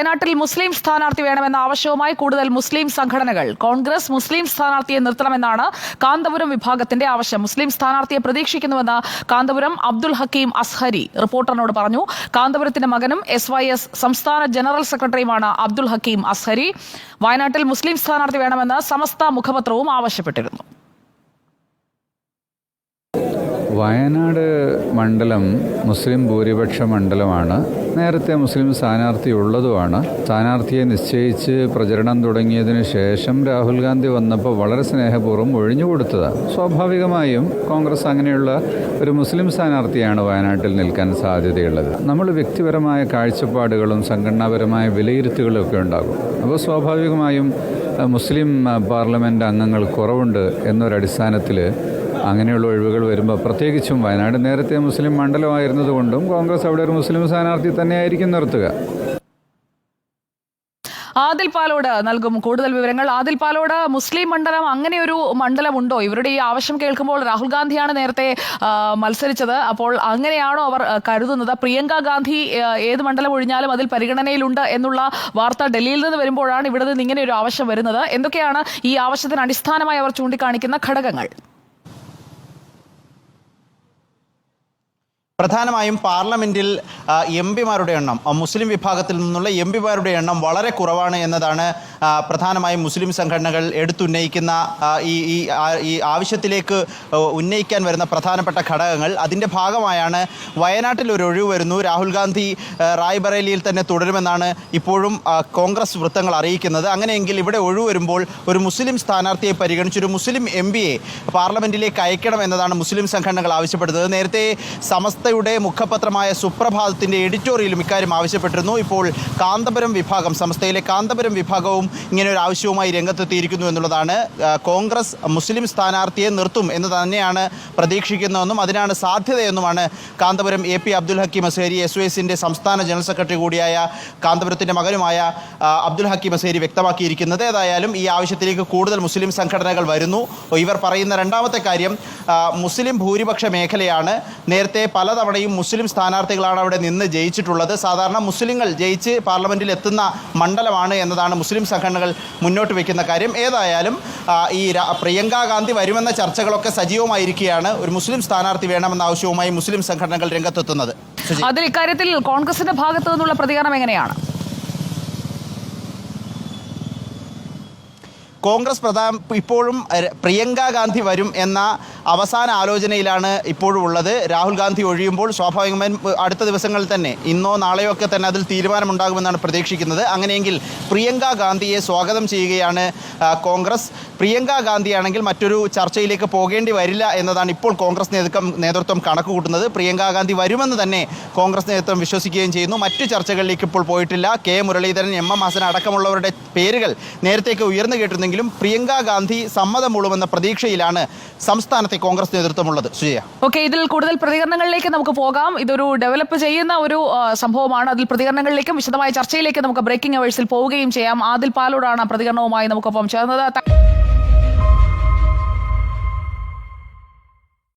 വയനാട്ടിൽ മുസ്ലിം സ്ഥാനാർത്ഥി വേണമെന്ന ആവശ്യവുമായി കൂടുതൽ മുസ്ലിം സംഘടനകൾ. കോൺഗ്രസ് മുസ്ലിം സ്ഥാനാർത്ഥിയെ നിർത്തണമെന്നാണ് കാന്തപുരം വിഭാഗത്തിന്റെ ആവശ്യം. മുസ്ലിം സ്ഥാനാർത്ഥിയെ പ്രതീക്ഷിക്കുന്നുവെന്ന് കാന്തപുരം അബ്ദുൽ ഹക്കീം അസ്ഹരി റിപ്പോർട്ടറിനോട് പറഞ്ഞു. കാന്തപുരത്തിന്റെ മകനും എസ് വൈ എസ് സംസ്ഥാന ജനറൽ സെക്രട്ടറിയുമാണ് അബ്ദുൽ ഹക്കീം അസ്ഹരി. വയനാട്ടിൽ മുസ്ലിം സ്ഥാനാർത്ഥി വേണമെന്ന് സമസ്ത മുഖപത്രവും ആവശ്യപ്പെട്ടിരുന്നു. വയനാട് മണ്ഡലം മുസ്ലിം ഭൂരിപക്ഷ മണ്ഡലമാണ്. നേരത്തെ മുസ്ലിം സ്ഥാനാർത്ഥി ഉള്ളതുമാണ്. സ്ഥാനാർത്ഥിയെ നിശ്ചയിച്ച് പ്രചരണം തുടങ്ങിയതിന് ശേഷം രാഹുൽ ഗാന്ധി വന്നപ്പോൾ വളരെ സ്നേഹപൂർവം ഒഴിഞ്ഞു കൊടുത്തതാണ്. സ്വാഭാവികമായും കോൺഗ്രസ് അങ്ങനെയുള്ള ഒരു മുസ്ലിം സ്ഥാനാർത്ഥിയാണ് വയനാട്ടിൽ നിൽക്കാൻ സാധ്യതയുള്ളത്. നമ്മൾ വ്യക്തിപരമായ കാഴ്ചപ്പാടുകളും സംഘടനാപരമായ വിലയിരുത്തുകളും ഒക്കെ ഉണ്ടാകും. അപ്പോൾ സ്വാഭാവികമായും മുസ്ലിം പാർലമെന്റ് അംഗങ്ങൾ കുറവുണ്ട് എന്നൊരടിസ്ഥാനത്തിൽ അങ്ങനെയുള്ള ഒഴിവുകൾ വരുമ്പോൾ പ്രത്യേകിച്ചും വയനാട് നേരത്തെ മുസ്ലിം മണ്ഡലമായിരുന്നതുകൊണ്ടും കോൺഗ്രസ് അവിടെ ഒരു മുസ്ലിം സ്ഥാനാർത്ഥി തന്നെയായിരിക്കും നിർത്തുക. ആദിൽ പാലോട് നൽകും കൂടുതൽ വിവരങ്ങൾ. ആദിൽ പാലോട് മുസ്ലിം മണ്ഡലം അങ്ങനെ ഒരു മണ്ഡലമുണ്ടോ? ഇവരുടെ ഈ ആവശ്യം കേൾക്കുമ്പോൾ രാഹുൽ ഗാന്ധിയാണ് നേരത്തെ മത്സരിച്ചത്. അപ്പോൾ അങ്ങനെയാണോ അവർ കരുതുന്നത്? പ്രിയങ്ക ഗാന്ധി ഏത് മണ്ഡലം ഒഴിഞ്ഞാലും അതിൽ പരിഗണനയിലുണ്ട് എന്നുള്ള വാർത്ത ഡൽഹിയിൽ നിന്ന് വരുമ്പോഴാണ് ഇവിടെ നിന്ന് ഇങ്ങനെ ഒരു ആവശ്യം വരുന്നത്. എന്തൊക്കെയാണ് ഈ ആവശ്യത്തിന് അടിസ്ഥാനമായി അവർ ചൂണ്ടിക്കാണിക്കുന്ന ഘടകങ്ങൾ? പ്രധാനമായും പാർലമെന്റിൽ എം പിമാരുടെ എണ്ണം മുസ്ലിം വിഭാഗത്തിൽ നിന്നുള്ള എം പിമാരുടെ എണ്ണം വളരെ കുറവാണ് എന്നതാണ് പ്രധാനമായും മുസ്ലിം സംഘടനകൾ എടുത്തുന്നയിക്കുന്ന ഈ ഈ ആവശ്യത്തിലേക്ക് ഉന്നയിക്കാൻ വരുന്ന പ്രധാനപ്പെട്ട ഘടകങ്ങൾ. അതിന്റെ ഭാഗമായാണ് വയനാട്ടിൽ ഒരു ഒഴിവ് വരുന്നു. രാഹുൽ ഗാന്ധി റായ്ബറേലിയിൽ തന്നെ തുടരുമെന്നാണ് ഇപ്പോഴും കോൺഗ്രസ് വൃത്തങ്ങൾ അറിയിക്കുന്നത്. അങ്ങനെയെങ്കിൽ ഇവിടെ ഒഴിവ് വരുമ്പോൾ ഒരു മുസ്ലിം സ്ഥാനാർത്ഥിയെ പരിഗണിച്ച് ഒരു മുസ്ലിം എം പിയെ പാർലമെന്റിലേക്ക് അയക്കണം എന്നതാണ് മുസ്ലിം സംഘടനകൾ ആവശ്യപ്പെടുന്നത്. നേരത്തെ സമസ്തയുടെ മുഖപത്രമായ സുപ്രഭാതത്തിന്റെ എഡിറ്റോറിയലും ഇക്കാര്യം ആവശ്യപ്പെട്ടിരുന്നു. ഇപ്പോൾ കാന്തപുരം വിഭാഗം സംസ്ഥയിലെ കാന്തപുരം വിഭാഗവും ഇങ്ങനെ ഒരു ആവശ്യവുമായി രംഗത്തെത്തിയിരിക്കുന്നു എന്നുള്ളതാണ്. കോൺഗ്രസ് മുസ്ലിം സ്ഥാനാർത്ഥിയെ നിർത്തും എന്ന് തന്നെയാണ് പ്രതീക്ഷിക്കുന്നതെന്നും അതിനാണ് സാധ്യതയെന്നുമാണ് Kanthapuram A P Abdul Hakeem Azhari S എസിന്റെ സംസ്ഥാന ജനറൽ സെക്രട്ടറി കൂടിയായ കാന്തപുരത്തിന്റെ മകനുമായ അബ്ദുൽ ഹക്കീം അസേരി വ്യക്തമാക്കിയിരിക്കുന്നത്. ഏതായാലും ഈ ആവശ്യത്തിലേക്ക് കൂടുതൽ മുസ്ലിം സംഘടനകൾ വരുന്നു. ഇവർ പറയുന്ന രണ്ടാമത്തെ കാര്യം മുസ്ലിം ഭൂരിപക്ഷ മേഖലയാണ് നേരത്തെ പലതവണയും മുസ്ലിം സ്ഥാനാർത്ഥികളാണ് അവിടെ നിന്ന് ജയിച്ചിട്ടുള്ളത്. സാധാരണ മുസ്ലിങ്ങൾ ജയിച്ച് പാർലമെന്റിൽ എത്തുന്ന മണ്ഡലമാണ് എന്നതാണ് മുസ്ലിം സംഘടനകൾ മുന്നോട്ട് വെക്കുന്ന കാര്യം. ഏതായാലും ഈ പ്രിയങ്ക ഗാന്ധി വരുമെന്ന ചർച്ചകളൊക്കെ സജീവമായിരിക്കുകയാണ്. ഒരു മുസ്ലിം സ്ഥാനാർത്ഥി വേണമെന്ന ആവശ്യവുമായി മുസ്ലിം സംഘടനകൾ രംഗത്തെത്തുന്നത്. അതിൽ ഇക്കാര്യത്തിൽ കോൺഗ്രസിന്റെ ഭാഗത്തു നിന്നുള്ള പ്രതികരണം എങ്ങനെയാണ്? കോൺഗ്രസ് പ്രധാന ഇപ്പോഴും പ്രിയങ്ക ഗാന്ധി വരും എന്ന അവസാന ആലോചനയിലാണ് ഇപ്പോഴും ഉള്ളത്. രാഹുൽ ഗാന്ധി ഒഴിയുമ്പോൾ സ്വാഭാവികമായും അടുത്ത ദിവസങ്ങളിൽ തന്നെ ഇന്നോ നാളെയോ ഒക്കെ തന്നെ അതിൽ തീരുമാനമുണ്ടാകുമെന്നാണ് പ്രതീക്ഷിക്കുന്നത്. അങ്ങനെയെങ്കിൽ പ്രിയങ്ക ഗാന്ധിയെ സ്വാഗതം ചെയ്യുകയാണ് കോൺഗ്രസ്. പ്രിയങ്ക ഗാന്ധിയാണെങ്കിൽ മറ്റൊരു ചർച്ചയിലേക്ക് പോകേണ്ടി വരില്ല എന്നതാണ് ഇപ്പോൾ കോൺഗ്രസ് നേതൃത്വം നേതൃത്വം കണക്കുകൂട്ടുന്നത്. പ്രിയങ്ക ഗാന്ധി വരുമെന്ന് തന്നെ കോൺഗ്രസ് നേതൃത്വം വിശ്വസിക്കുകയും ചെയ്യുന്നു. മറ്റു ചർച്ചകളിലേക്ക് ഇപ്പോൾ പോയിട്ടില്ല. K Muraleedharan M M Hassan അടക്കമുള്ളവരുടെ പേരുകൾ നേരത്തേക്ക് ഉയർന്നു കേട്ടിരുന്നെങ്കിലും പ്രിയങ്ക ഗാന്ധി സമ്മതം മൂളുമെന്ന പ്രതീക്ഷയിലാണ് സംസ്ഥാനത്തെ കോൺഗ്രസ് നേതൃത്വമുള്ളത്. സുജയ. ഓക്കെ ഇതിൽ കൂടുതൽ പ്രതികരണങ്ങളിലേക്ക് നമുക്ക് പോകാം. ഇതൊരു ഡെവലപ്പ് ചെയ്യുന്ന ഒരു സംഭവമാണ്. അതിൽ പ്രതികരണങ്ങളിലേക്കും വിശദമായ ചർച്ചയിലേക്ക് നമുക്ക് ബ്രേക്കിംഗ് അവേഴ്സിൽ പോവുകയും ചെയ്യാം. ആദിൽ പാലോടാണ് പ്രതികരണവുമായി നമുക്കൊപ്പം ചേർന്നത്.